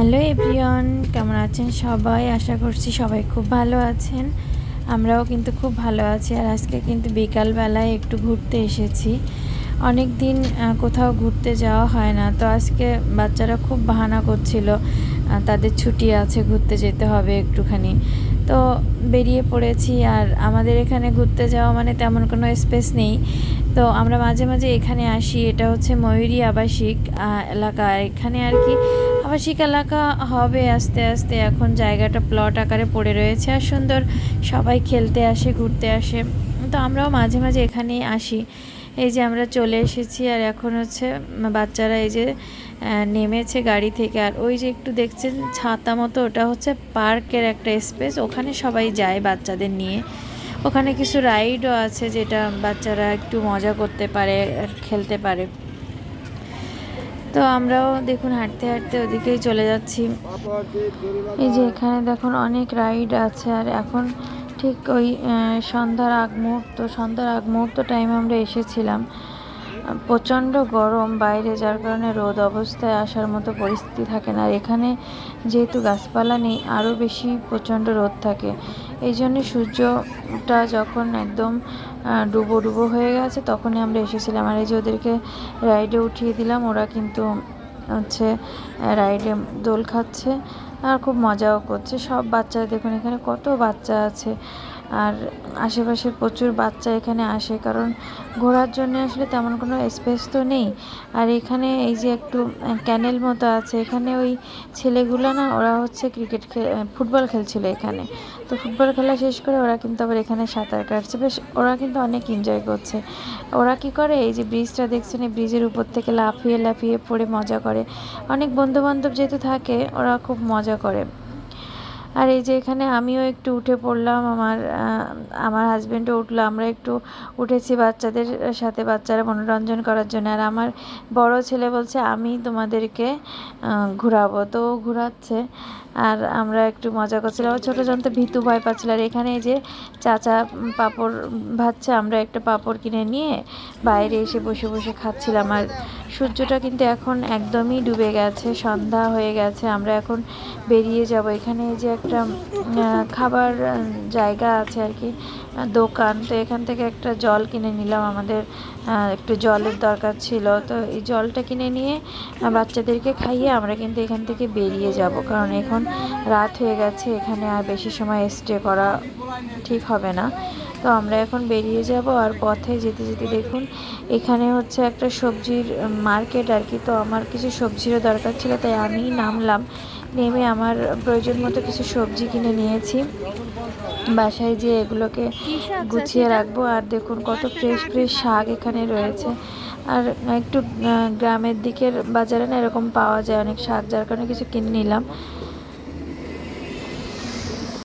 Hello everyone, কেমন আছেন সবাই? আশা করছি সবাই খুব ভালো আছেন। আমরাও কিন্তু খুব ভালো আছি আর আজকে কিন্তু বিকালবেলায় একটু ঘুরতে এসেছি। অনেক দিন কোথাও ঘুরতে যাওয়া হয় না। তো আজকে বাচ্চারা খুব বাহানা করছিল তাদের ছুটি আছে, ঘুরতে যেতে হবে একটুখানি। তো বেরিয়ে পড়েছি আর আমাদের এখানে ঘুরতে যাওয়া মানে তেমন কোনো স্পেস নেই। তো আমরা মাঝে মাঝে এখানে আসি, এটা হচ্ছে ময়ূরী আবাসিক এলাকা। এখানে আর কি আবাসিক এলাকা হবে আস্তে আস্তে। এখন জায়গাটা প্লট আকারে পড়ে রয়েছে আর সুন্দর। সবাই খেলতে আসে, ঘুরতে আসে। তো আমরাও মাঝে মাঝে এখানেই আসি। এই যে আমরা চলে এসেছি আর এখন হচ্ছে বাচ্চারা এই যে নেমেছে গাড়ি থেকে। আর ওই যে একটু দেখছেন ছাতা মতো, ওটা হচ্ছে পার্কের একটা স্পেস ওখানে সবাই যায় বাচ্চাদের নিয়ে। ওখানে কিছু রাইডও আছে যেটা বাচ্চারা একটু মজা করতে পারে খেলতে পারে। তো আমরাও দেখুন হাঁটতে হাঁটতে ওদিকেই চলে যাচ্ছি। এই যে এখানে দেখুন অনেক রাইড আছে আর এখন ঠিক ওই সন্ধ্যার আগ মুহূর্ত, সন্ধ্যার আগ মুহূর্ত টাইমে আমরা এসেছিলাম। প্রচণ্ড গরম বাইরে, যার কারণে রোদ অবস্থায় আসার মতো পরিস্থিতি থাকে না। আর এখানে যেহেতু গাছপালা নেই, আরও বেশি প্রচণ্ড রোদ থাকে। এই জন্য সূর্যটা যখন একদম ডুবো ডুবো হয়ে গেছে, তখনই আমরা এসেছিলাম। আর এই যে ওদেরকে রাইডে উঠিয়ে দিলাম, ওরা কিন্তু হচ্ছে রাইডে দোল খাচ্ছে, আর খুব মজাও করছে। সব বাচ্চারা দেখুন এখানে কত বাচ্চা আছে। আর আশেপাশে প্রচুর বাচ্চা এখানে আসে, কারণ ঘোরার জন্য আসলে তেমন কোনো স্পেস তো নেই। আর এখানে এই যে একটু ক্যানেল মতো আছে, এখানে ওই ছেলেগুলো না, ওরা হচ্ছে ক্রিকেট ফুটবল খেলছিল এখানে। তো ফুটবল খেলা শেষ করে ওরা কিন্তু আবার এখানে সাঁতার কাটছে। বেশ, ওরা কিন্তু অনেক এনজয় করছে। ওরা কি করে, এই যে ব্রিজটা দেখছেন, এই ব্রিজের উপর থেকে লাফিয়ে লাফিয়ে পড়ে মজা করে। অনেক বন্ধু বান্ধব যেহেতু থাকে, ওরা খুব মজা করে। আর এই যে এখানে আমিও একটু উঠে পড়লাম, আমার আমার হাজব্যান্ডও উঠল, আমরা একটু উঠেছি বাচ্চাদের সাথে, বাচ্চারা মনোরঞ্জন করার জন্য। আর আমার বড় ছেলে বলছে, আমি তোমাদেরকে ঘোরাবো। তো ঘোরাচ্ছে, আর আমরা একটু মজা করছিলাম। ছোটো জন তো ভীতু ভয় পাচ্ছিল। আর এখানে যে চাচা পাঁপড় ভাজছে, আমরা একটা পাপড় কিনে নিয়ে বাইরে এসে বসে বসে খাচ্ছিলাম। আর সূর্যটা কিন্তু এখন একদমই ডুবে গেছে, সন্ধ্যা হয়ে গেছে, আমরা এখন বেরিয়ে যাব। এখানে এই যে একটা খাবার জায়গা আছে আর কি দোকান। তো এখান থেকে একটা জল কিনে নিলাম। আমাদের একটু জলের দরকার ছিল। তো এই জলটা কিনে নিয়ে বাচ্চাদেরকে খাইয়ে আমরা কিন্তু এখান থেকে বেরিয়ে যাব। কারণ এখন রাত হয়ে গেছে। এখানে আর বেশি সময় স্টে করা ঠিক হবে না। তো আমরা এখন বেরিয়ে যাব আর পথে যেতে যেতে দেখুন, এখানে হচ্ছে একটা সবজির মার্কেট আর কি। তো আমার কিছু সবজিরও দরকার ছিল, তাই আমি নামলাম। নেমে আমার প্রয়োজন মতো কিছু সবজি কিনে নিয়েছি। বাসায় যে এগুলোকে গুছিয়ে রাখব, আর দেখুন কত ফ্রেশ ফ্রেশ শাক এখানে রয়েছে। আর একটু গ্রামের দিকের বাজারে না এরকম পাওয়া যায় অনেক শাক, যার কারণে কিছু কিনে নিলাম।